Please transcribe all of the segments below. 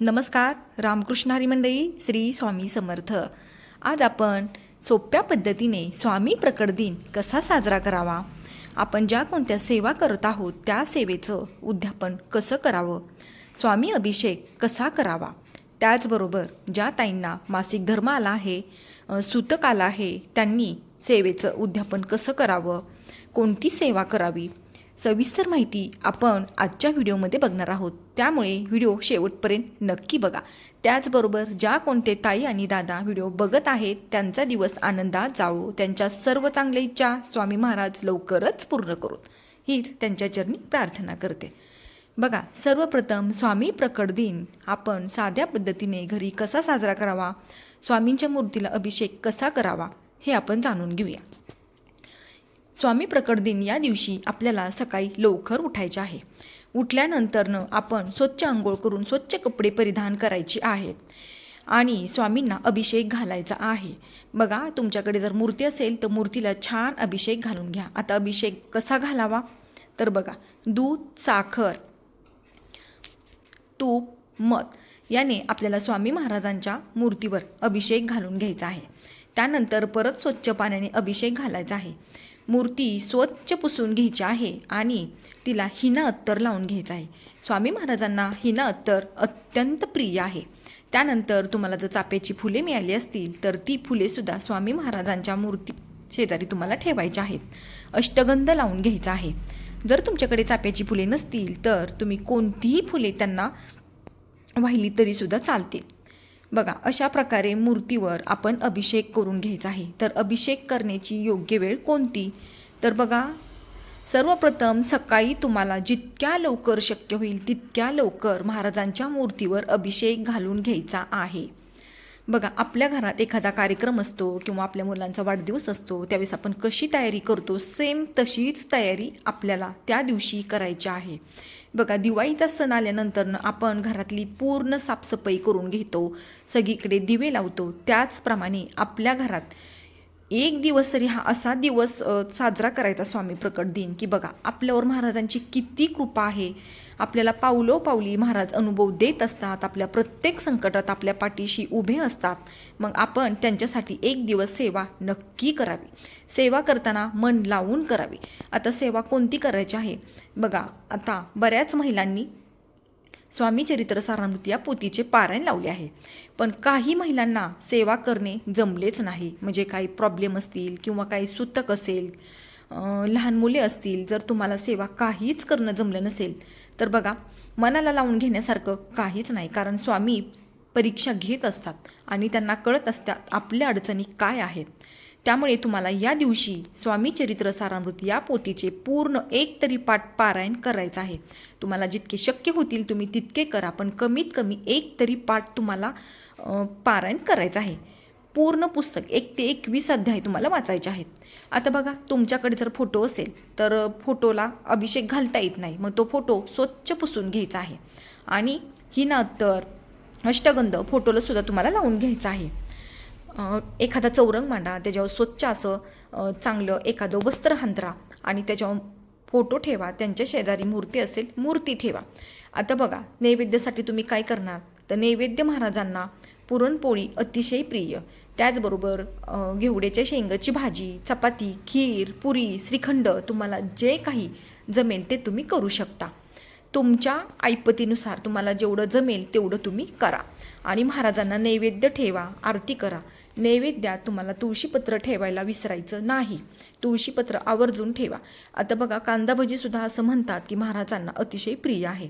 नमस्कार रामकृष्णारी मंडळी श्री स्वामी समर्थ. आज आपण सोप्या पद्धतीने स्वामी प्रकट दिन कसा साजरा करावा? आपण ज्या कोणत्या सेवा करत आहोत त्या सेवेचं उद्यापन कसं करावं? स्वामी अभिषेक कसा करावा? त्याचबरोबर ज्या ताईंना मासिक धर्म आला आहे सूतक आला आहे त्यांनी सेवेचं उद्यापन कसं करावं? कोणती सेवा करावी? सविस्तर माहिती आपण आजच्या व्हिडिओमध्ये बघणार आहोत. त्यामुळे व्हिडिओ शेवटपर्यंत नक्की बघा. त्याचबरोबर ज्या कोणते ताई आणि दादा व्हिडिओ बघत आहेत त्यांचा दिवस आनंदात जावो. त्यांच्या सर्व चांगल्या इच्छा स्वामी महाराज लवकरच पूर्ण करून हीच त्यांच्या चरणी प्रार्थना करते. बघा सर्वप्रथम स्वामी प्रकट दिन. आपण साध्या पद्धतीने घरी कसा साजरा करावा? स्वामींच्या मूर्तीला अभिषेक कसा करावा? हे आपण जाणून घेऊया. स्वामी प्रकट दिन या दिवशी आपल्याला सकाळी लवकर उठायचे आहे. उठल्यानंतरनं आपण स्वच्छ आंघोळ करून स्वच्छ कपडे परिधान करायचे आहेत. आणि स्वामींना अभिषेक घालायचा आहे. बघा तुमच्याकडे जर मूर्ती असेल तर मूर्तीला छान अभिषेक घालून घ्या. आता अभिषेक कसा घालावा? तर बघा दूध साखर तूप मध याने आपल्याला स्वामी महाराजांच्या मूर्तीवर अभिषेक घालून घ्यायचा आहे. त्यानंतर परत स्वच्छ पाण्याने अभिषेक घालायचा आहे. मूर्ती स्वच्छ पुसून घ्यायची आहे आणि तिला हिना अत्तर लावून घ्यायचं आहे. स्वामी महाराजांना हिना अत्तर अत्यंत प्रिय आहे. त्यानंतर तुम्हाला जर चाप्याची फुले मिळाली असतील तर ती फुलेसुद्धा स्वामी महाराजांच्या मूर्ती शेजारी तुम्हाला ठेवायची आहेत. अष्टगंध लावून घ्यायचा आहे. जर तुमच्याकडे चाप्याची फुले नसतील तर तुम्ही कोणतीही फुले त्यांना वाहिली तरीसुद्धा चालतील. बघा अशा प्रकारे मूर्तीवर आपण अभिषेक करून घ्यायचा आहे. तर अभिषेक करण्याची योग्य वेळ कोणती? तर बघा सर्वप्रथम सकाळी तुम्हाला जितक्या लवकर शक्य होईल तितक्या लवकर महाराजांच्या मूर्तीवर अभिषेक घालून घ्यायचा आहे. बघा आपल्या घरात एखादा कार्यक्रम असतो किंवा आपल्या मुलांचा वाढदिवस असतो त्यावेळेस आपण कशी तयारी करतो सेम तशीच तयारी आपल्याला त्या दिवशी करायची आहे. बघा दिवाळीचा सण आल्यानंतरनं आपण घरातली पूर्ण साफसफाई करून घेतो सगळीकडे दिवे लावतो त्याचप्रमाणे आपल्या घरात एक दिवस तरी हा असा दिवस साजरा करायचा स्वामी प्रकट दिन की बघा आपल्यावर महाराजांची किती कृपा आहे. आपल्याला पावलो पावली महाराज अनुभव देत असतात आपल्या प्रत्येक संकटात आपल्या पाठीशी उभे असतात. मग आपण त्यांच्यासाठी एक दिवस सेवा नक्की करावी. सेवा करताना मन लावून करावी. आता सेवा कोणती करायची आहे? बघा आता बऱ्याच महिलांनी स्वामी चरित्र सारामृती या पोथीचे पारायण लावले आहे. पण काही महिलांना सेवा करणे जमलेच नाही. म्हणजे काही प्रॉब्लेम असतील किंवा काही सुतक असेल लहान मुले असतील जर तुम्हाला सेवा काहीच करणं जमलं नसेल तर बघा मनाला लावून घेण्यासारखं काहीच नाही. कारण स्वामी परीक्षा घेत असतात आणि त्यांना कळत असतात आपल्या अडचणी काय आहेत. त्यामुळे तुम्हाला या दिवशी स्वामी चरित्र सारामृत या पोथीचे पूर्ण एक तरी पाठ पारायण करायचं आहे. तुम्हाला जितके शक्य होतील तुम्ही तितके करा पण कमीत कमी एक तरी पाठ तुम्हाला पारायण करायचं आहे. पूर्ण पुस्तक एक ते एकवीस अध्याय तुम्हाला वाचायचे आहेत. आता बघा तुमच्याकडे जर फोटो असेल तर फोटोला अभिषेक घालता येत नाही मग तो फोटो स्वच्छ पुसून घ्यायचा आहे. आणि ही ना तर अष्टगंध फोटोला सुद्धा तुम्हाला लावून घ्यायचा आहे. एखादा चौरंग मांडा त्याच्यावर स्वच्छ असं चांगलं एखादं वस्त्र हांतरा आणि त्याच्यावर फोटो ठेवा त्यांच्या शेजारी मूर्ती असेल मूर्ती ठेवा. आता बघा नैवेद्यासाठी तुम्ही काय करणार? तर नैवेद्य महाराजांना पुरणपोळी अतिशय प्रिय. त्याचबरोबर घेवड्याच्या शेंगाची भाजी चपाती खीर पुरी श्रीखंड तुम्हाला जे काही जमेल ते तुम्ही करू शकता. तुमच्या ऐपतीनुसार तुम्हाला जेवढं जमेल तेवढं तुम्ही करा. आणि महाराजांना नैवेद्य ठेवा आरती करा. नैवेद्यात तुम्हाला तुळशीपत्र ठेवायला विसरायचं नाही. तुळशीपत्र आवर्जून ठेवा. आता बघा कांदा भजीसुद्धा असं म्हणतात की महाराजांना अतिशय प्रिय आहे.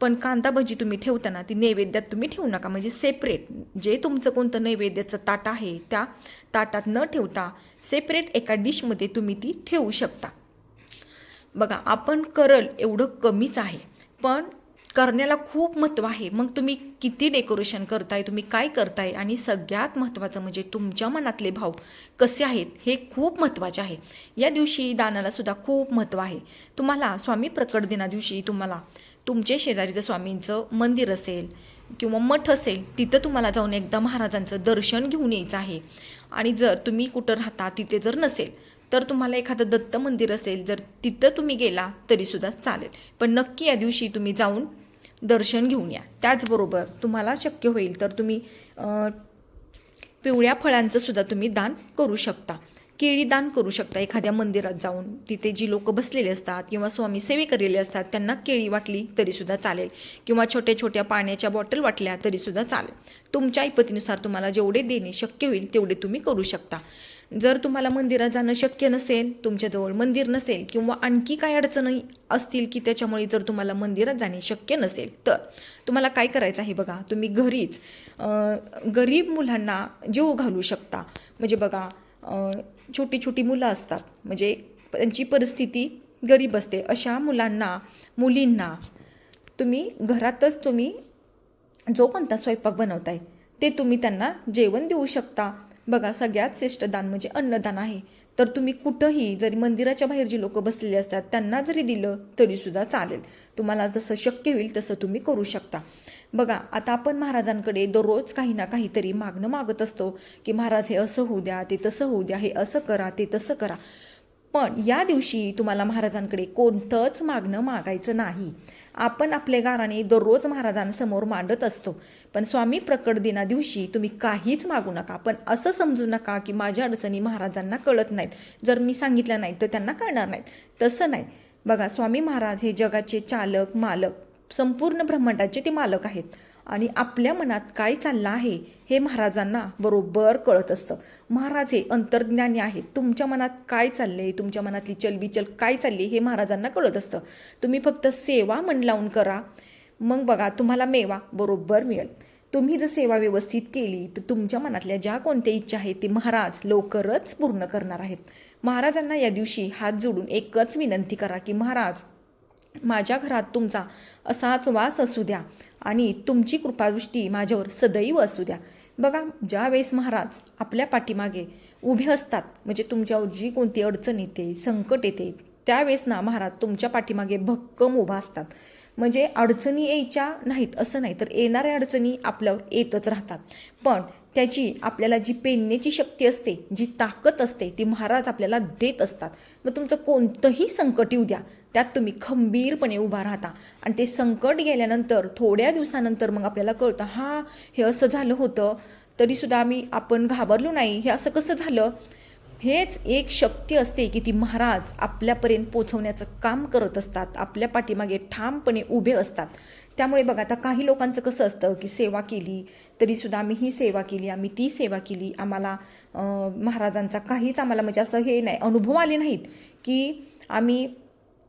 पण कांदा भजी तुम्ही ठेवताना ती नैवेद्यात तुम्ही ठेवू नका. म्हणजे सेपरेट जे तुमचं कोणतं नैवेद्याचं ताट आहे त्या ताटात न ठेवता सेपरेट एका डिशमध्ये तुम्ही ती ठेवू शकता. बघा आपण करल एवढं कमीच आहे. पण करण्याला खूप महत्त्व आहे. मग तुम्ही किती डेकोरेशन करताय तुम्ही काय करताय आणि सगळ्यात महत्त्वाचं म्हणजे तुमच्या मनातले भाव कसे आहेत हे खूप महत्त्वाचे आहे. या दिवशी दानाला सुद्धा खूप महत्त्व आहे. तुम्हाला स्वामी प्रकट दिना दिवशी तुम्हाला तुमचे शेजारीचं स्वामींचं मंदिर असेल किंवा मठ असेल तिथं तुम्हाला जाऊन एकदा महाराजांचं दर्शन घेऊन यायचं आहे. आणि जर तुम्ही कुठं राहता तिथे जर नसेल तर तुम्हाला एखादं दत्त मंदिर असेल जर तिथं तुम्ही गेला तरीसुद्धा चालेल. पण नक्की या दिवशी तुम्ही जाऊन दर्शन घेऊन या. त्याचबरोबर तुम्हाला शक्य होईल तर तुम्ही पिवळ्या फळांचं सुद्धा तुम्ही दान करू शकता. केळी दान करू शकता एखाद्या मंदिरात जाऊन. तिथे जी लोक बसलेले असतात किंवा स्वामी सेवे केलेले असतात त्यांना केळी वाटली तरीसुद्धा चालेल. किंवा छोट्या छोट्या पाण्याच्या बॉटल वाटल्या तरीसुद्धा चालेल. तुमच्या ऐपतीनुसार तुम्हाला जेवढे देणे शक्य होईल तेवढे तुम्ही करू शकता. जर तुम्हाला मंदिरात जाणं शक्य नसेल तुमच्याजवळ मंदिर नसेल किंवा आणखी काय अडचणी असतील की त्याच्यामुळे जर तुम्हाला मंदिरात जाणे शक्य नसेल तर तुम्हाला काय करायचं आहे बघा? तुम्ही घरीच गरीब मुलांना जेव घालू शकता. म्हणजे बघा छोटी छोटी मुलं असतात. म्हणजे त्यांची परिस्थिती गरीब असते. अशा मुलांना मुलींना तुम्ही घरातच तुम्ही जो कोणता स्वयंपाक बनवताय ते तुम्ही त्यांना जेवण देऊ शकता. बघा सगळ्यात श्रेष्ठ दान म्हणजे अन्नदान आहे. तर तुम्ही कुठंही जरी मंदिराच्या बाहेर जी लोक बसलेली असतात त्यांना जरी दिलं तरीसुद्धा चालेल. तुम्हाला जसं शक्य होईल तसं तुम्ही करू शकता. बघा आता आपण महाराजांकडे दररोज काही ना काहीतरी मागणं मागत असतो की महाराज हे असं होऊ द्या ते तसं होऊ द्या हे असं करा ते तसं करा. पण या दिवशी तुम्हाला महाराजांकडे कोणतंच मागणं मागायचं नाही. आपण आपल्या गाराने दररोज महाराजांसमोर मांडत असतो. पण स्वामी प्रकट दिना दिवशी तुम्ही काहीच मागू नका. पण असं समजू नका की माझ्या अडचणी महाराजांना कळत नाहीत. जर मी सांगितलं नाही तर त्यांना कळणार नाहीत. तसं नाही. बघा स्वामी महाराज हे जगाचे चालक मालक संपूर्ण ब्रह्मांडाचे ते मालक आहेत. आणि आपल्या मनात काय चाललं आहे हे महाराजांना बरोबर कळत असतं. महाराज हे अंतर्ज्ञानी आहेत. तुमच्या मनात काय चालले तुमच्या मनातली चलबिचल काय चालली हे महाराजांना कळत असतं. तुम्ही फक्त सेवा मन लावून करा. मग बघा तुम्हाला मेवा बरोबर मिळेल. तुम्ही जर सेवा व्यवस्थित केली तर तुमच्या मनातल्या ज्या कोणत्या इच्छा आहेत ते महाराज लवकरच पूर्ण करणार आहेत. महाराजांना या दिवशी हात जोडून एकच विनंती करा की महाराज माझ्या घरात तुमचा असाच वास असू द्या आणि तुमची कृपादृष्टी माझ्यावर सदैव असू द्या. बघा ज्यावेळेस महाराज आपल्या पाठीमागे उभे असतात म्हणजे तुमच्यावर जी कोणती अडचण येते संकट येते त्यावेळेस ना महाराज तुमच्या पाठीमागे भक्कम उभा असतात. म्हणजे अडचणी यायच्या नाहीत असं नाही तर येणाऱ्या अडचणी आपल्यावर येतच राहतात. पण त्याची आपल्याला जी पेनण्याची शक्ती असते जी ताकद असते ती महाराज आपल्याला देत असतात. मग तुमचं कोणतंही संकट येऊ द्या. त्यात तुम्ही खंबीरपणे उभा राहता. आणि ते संकट गेल्यानंतर थोड्या दिवसानंतर मग आपल्याला कळतं हां हे असं झालं होतं. तरीसुद्धा आम्ही आपण घाबरलो नाही. हे असं कसं झालं? हेच एक शक्ती असते की ती महाराज आपल्यापर्यंत पोचवण्याचं काम करत असतात आपल्या पाठीमागे ठामपणे उभे असतात. त्यामुळे बघा आता काही लोकांचं कसं असतं की सेवा केली तरीसुद्धा आम्ही ही सेवा केली आम्ही ती सेवा केली आम्हाला महाराजांचा काहीच आम्हाला म्हणजे असं हे नाही अनुभव आले नाहीत की आम्ही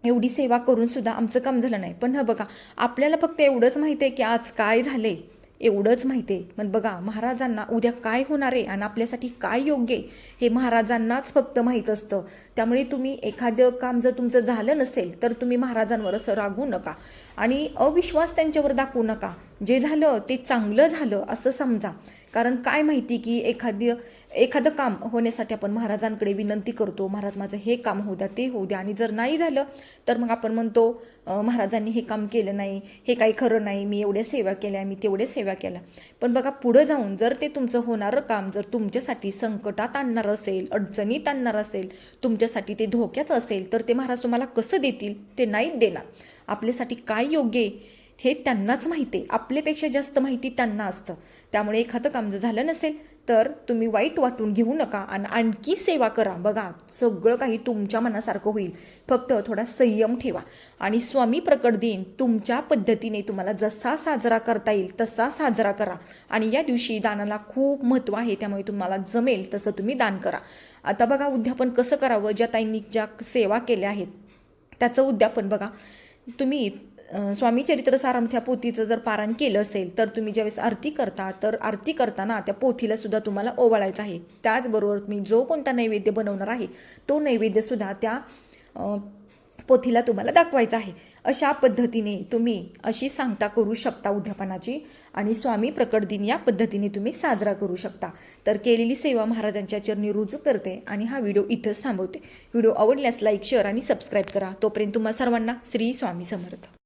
एवढी सेवा करूनसुद्धा आमचं काम झालं नाही. पण हं बघा आपल्याला फक्त एवढंच माहिती आहे की आज काय झालं आहे एवढंच माहिती आहे. पण बघा महाराजांना उद्या काय होणार आहे आणि आपल्यासाठी काय योग्य आहे हे महाराजांनाच फक्त माहीत असतं. त्यामुळे तुम्ही एखादं काम जर तुमचं झालं नसेल तर तुम्ही महाराजांवर असं रागू नका. आणि अविश्वास त्यांच्यावर दाखवू नका. जे झालं ते चांगलं झालं असं समजा. कारण काय माहिती की एखादी एखादं काम होण्यासाठी आपण महाराजांकडे विनंती करतो महाराज माझं हे काम होऊ द्या ते होऊ द्या. आणि जर नाही झालं तर मग आपण म्हणतो महाराजांनी हे काम केलं नाही हे काही खरं नाही मी एवढ्या सेवा केल्या मी तेवढ्या सेवा केल्या. पण बघा पुढं जाऊन जर ते तुमचं होणारं काम जर तुमच्यासाठी संकटात आणणार असेल अडचणीत आणणार असेल तुमच्यासाठी ते धोक्याचं असेल तर ते महाराज तुम्हाला कसं देतील? ते नाहीच देणार. आपल्यासाठी काय योग्य आहे? हे त्यांनाच माहिती आहे. आपल्यापेक्षा जास्त माहिती त्यांना असतं. त्यामुळे एखादं काम जर झालं नसेल तर तुम्ही वाईट वाटून घेऊ नका आणि आणखी सेवा करा. बघा सगळं काही तुमच्या मनासारखं होईल. फक्त थोडा संयम ठेवा. आणि स्वामी प्रकट दिन तुमच्या पद्धतीने तुम्हाला जसा साजरा करता येईल तसा साजरा करा. आणि या दिवशी दानाला खूप महत्त्व आहे. त्यामुळे तुम्हाला जमेल तसं तुम्ही दान करा. आता बघा उद्यापन कसं करावं? ज्या ताईंनी ज्या सेवा केल्या आहेत त्याचं उद्यापन बघा. तुम्ही स्वामी चरित्र सारामथ्या पोथीचं जर पारायण केलं असेल तर तुम्ही ज्यावेळेस आरती करता तर आरती करताना त्या पोथीला सुद्धा तुम्हाला ओवाळायचं आहे. त्याचबरोबर तुम्ही जो कोणता नैवेद्य बनवणार आहे तो नैवेद्यसुद्धा त्या पोथीला तुम्हाला दाखवायचा आहे. अशा पद्धतीने तुम्ही अशी सांगता करू शकता उद्यापनाची आणि स्वामी प्रकट दिन या पद्धतीने तुम्ही साजरा करू शकता. तर केलेली सेवा महाराजांच्या चरणी रुजू करते आणि हा व्हिडिओ इथंच थांबवते. व्हिडिओ आवडल्यास लाईक शेअर आणि सबस्क्राईब करा. तोपर्यंत तुम्हा सर्वांना श्री स्वामी समर्थ.